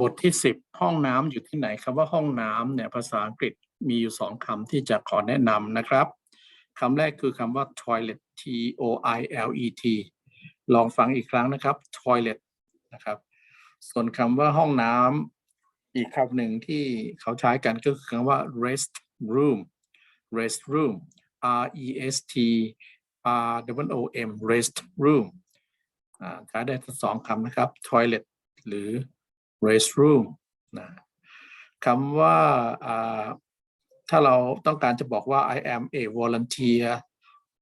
บทที่สิบห้องน้ำอยู่ที่ไหนคำว่าห้องน้ำเนี่ยภาษาอังกฤษมีอยู่สองคำที่จะขอแนะนำนะครับคำแรกคือคำว่า toilet t o i l e t ลองฟังอีกครั้งนะครับ toilet นะครับ ส่วนคำว่าห้องน้ำอีกคำหนึ่งที่เขาใช้กันก็คือคำว่า rest room rest room r e s t r w o m rest room ใช้ได้ทั้งสองคำนะครับ toilet หรือ restroom นะคำว่าถ้าเราต้องการจะบอกว่า I am a volunteer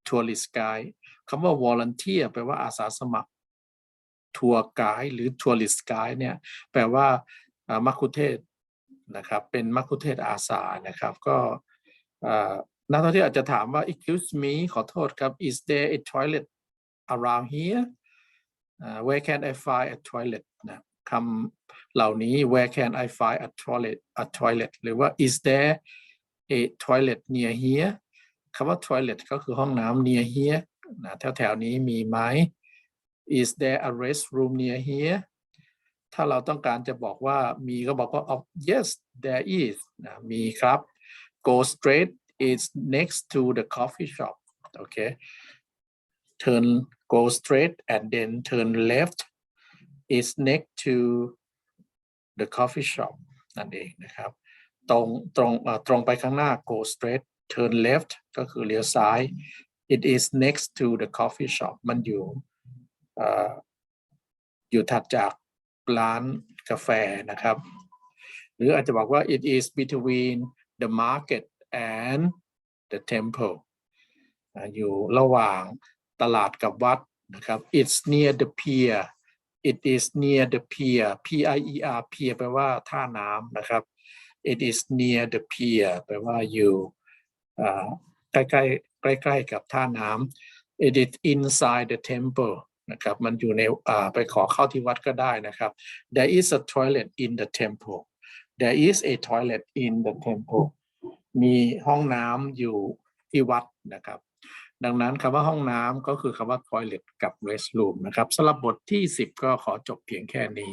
tourist guide คำว่า volunteer แปลว่าอาสาสมัครทัวร์ไกด์หรือ tourist guide เนี่ยแปลว่ามัคคุเทศนะครับเป็นมัคคุเทศอาสานะครับก็นักท่องเที่ยวอาจจะถามว่า excuse me ขอโทษครับ is there a toilet around here อ่า where can I find a toilet นะ คำเหล่านี้ where can I find a toilet a toilet หรือว่า is there a toilet near here คำว่า toilet ก็คือห้องน้ำ near here นะแถวๆนี้มีไหม is there a restroom near here ถ้าเราต้องการจะบอกว่ามีก็บอกว่า oh, yes there is นะมีครับ go straight is next to the coffee shop โอเค turn go straight and then turn left is next to the coffee shop นั่นเองนะครับ ตรงตรงตรงไปข้างหน้า go straight turn left ก็คือเลี้ยวซ้าย it is next to the coffee shop มันอยู่ออยู่ถัดจากร้านกาแฟนะครับ หรืออาจจะบอกว่า it is between the market and the temple อยู่ระหว่างตลาดกับวัดนะครับ it's near the pier it is near the pier p i e r pier แปลว่าท่าน้ำนะครับ it is near the pier แปลว่าอยู่ใกล้ใกล้ใกล้ใกล้ๆกับท่าน้ำ it is inside the temple นะครับมันอยู่ในไปขอเข้าที่วัดก็ได้นะครับ there is a toilet in the temple there is a toilet in the temple มีห้องน้ำอยู่ที่วัดนะครับ ดังนั้นคำว่าห้องน้ำก็คือคำว่า toilet กับ restroom นะครับสำหรับบทที่ 10 ก็ขอจบเพียงแค่นี้